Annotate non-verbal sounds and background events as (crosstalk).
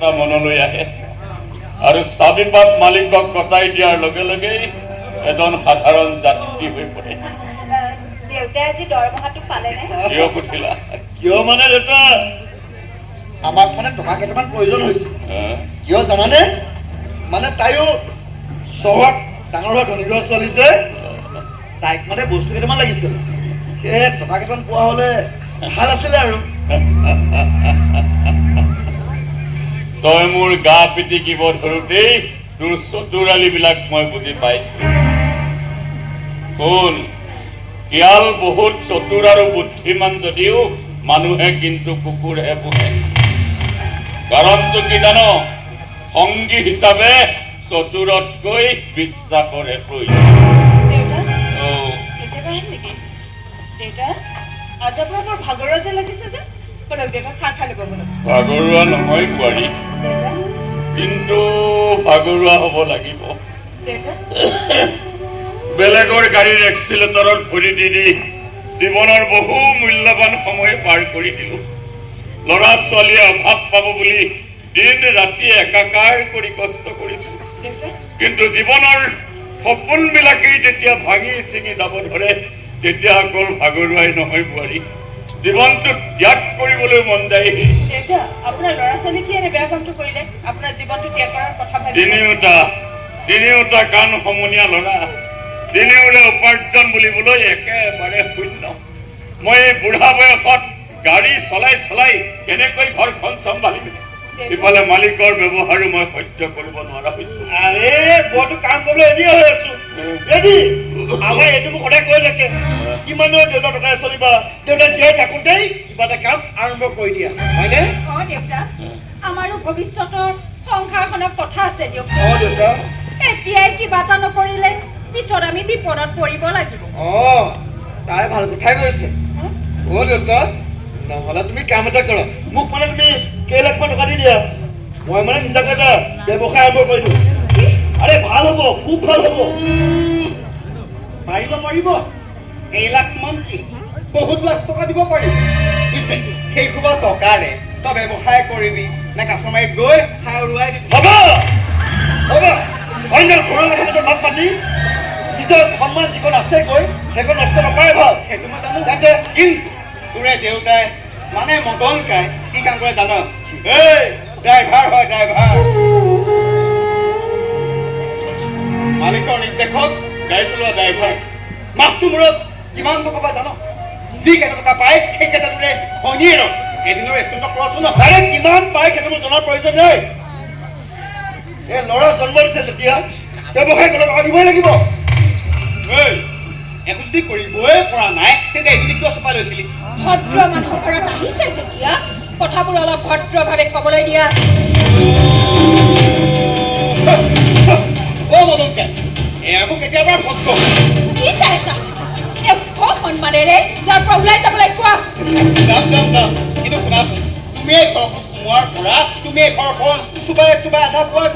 কথা মনলৈ আহে। আৰু চাবিপাত মালিকক কটাই দিয়াৰ লগে লগেই এজন সাধাৰণ যাত্ৰী হৈ পৰে। কিয় সুধিলা? কিয় মানে দেউতা? আমাক মানে টকা কেইটামান প্ৰয়োজন হৈছে? কিয় জানানে? মানে তাইও চহৰত ডাঙৰ হোৱা ধনী ঘৰৰ ছোৱালী যে তাইক মানে বস্তু কেইটামান লাগিছিল সেয়ে টকা কেইটামান পোৱা হ'লে ভাল আছিলে আৰু। (laughs) তই মোৰ গা পিটিকিব ধৰোঁতেই তোৰ চতুৰালিবিলাক মই বুজি পাইছোঁ। শুন শিয়াল বহুত চতুৰ আৰু বুদ্ধিমান যদিও মানুহে কিন্তু কুকুৰহে পোহে। কাৰণটো কি জান? সংগী হিচাপে চতুৰতকৈ বিশ্বাসৰহে প্ৰয়োজন। ভাগৰুৱা নহয় বোৱাৰী। কিন্তু ভাগৰুৱা হ'ব লাগিব। বেলেগৰ গাড়ীৰ এক্সিলেটৰত ভৰি দি দি জীৱনৰ বহু মূল্যৱান সময় পাৰ কৰি দিলো। ল'ৰা ছোৱালীয়ে অভাৱ পাব বুলি দিন ৰাতি একাকাৰ কৰি কষ্ট কৰিছো। কিন্তু জীৱনৰ সপোনবিলাকেই যেতিয়া ভাঙি ছিঙি যাব ধৰে, তেতিয়া অকল ভাগৰুৱাই নহয় বোৱাৰী। জীৱনটো ত্যাগ কৰিবলৈ মন যায়। আপোনাৰ ল'ৰা ছোৱালী কি এনে বেয়া কামটো কৰিলে? আপোনাৰ জীৱনটো ত্যাগ কৰাৰ কথা তিনিওটা তিনিওটা কাণ সমনীয়া ল'ৰা। তিনিওৰে উপাৰ্জন বুলিবলৈ একেবাৰে শূন্য। মই এই বুঢ়া বয়সত গাড়ী চলাই চলাই কেনেকৈ ঘৰখন চম্ভালিম? ইফালে মালিকৰ ব্যৱহাৰো মই সহ্য কৰিব নোৱাৰা হৈছো। আৰে মইতো কাম কৰিবলৈ ৰেডি হৈ আছো। ৰেডি! আমাৰ এইটো মোক সদায় কৈ থাকে। কিমান দেউতা টকাৰে চলিবা দেউতা জীয়াই থাকোঁতেই কিবা এটা কাম আৰম্ভ কৰি দিয়া। হয়নে? অঁ দেউতা। আমাৰো ভৱিষ্যতৰ সংসাৰখনৰ কথা আছে দিয়কচোন। অঁ দেউতা। এতিয়াই কিবা এটা নকৰিলে পিছত আমি বিপদত পৰিব লাগিব। অঁ তাই ভালো কথাই কৈছে। অ' দেউতা নহ'লে তুমি কাম এটা কৰা। মোক মানে তুমি কেইলাখমান টকা দি দিয়া। মই মানে নিজাকৈ এটা ব্যৱসায় আৰম্ভ কৰি দিওঁ। আৰে ভালো হ'ব খুব ভালো হ'ব। পাৰিব পাৰিব কেইলাখ মান কি? বহুত লাখ টকা দিব পাৰিম পিছে, সেই সোপা টকাৰে তই ব্যৱসায় কৰিবি নে কাষ্টমাৰীক গৈ খাই উৰুৱাই হ'ব! হ'ব! অন্য ঘৰৰ কথা পিছত মাত পাতি নিজৰ সন্মান যিকণ আছেগৈ সেইকণ নষ্ট নকৰাই ভালো। সেইটো মই জানো। যাতে কিন্তু, তোৰে দেউতাই মানে মদন কাই, কি কাম কৰে জান? ড্ৰাইভাৰ হয়, ড্ৰাইভাৰ। মূৰত কিমান টকা পায় জান যি কেইটা টকা পায় সেই কেইটা তোৰে শনিয়ে ৰ এদিনৰ ৰেষ্টুৰেণ্টত নহয় তাৰে কিমান পায় সেইটো মোৰ জনাৰ প্ৰয়োজন নাই এই ল'ৰা জন্ম দিছে যেতিয়া ব্যৱসায় কৰিব দিবই লাগিব একো যদি কৰিবই পৰা নাই তেতিয়া এইখিনি কিয় চপাই লৈছিলি ভদ্ৰ মানুহৰ ঘৰত আহিছে যেতিয়া কথাবোৰ অলপ ভদ্ৰভাৱে ক'বলৈ দিয়া অ মদনকে এয়াকো কেতিয়াবা চাইছা সন্মানেৰে ইয়াৰ পৰা ওলাই যাবলৈ কোৱা যাম যাম যাম কিন্তু শুনাচোন তুমি ঘৰখন সোমোৱাৰ পৰা তুমি ঘৰখন চুবাই চুবাই আধা পোৱা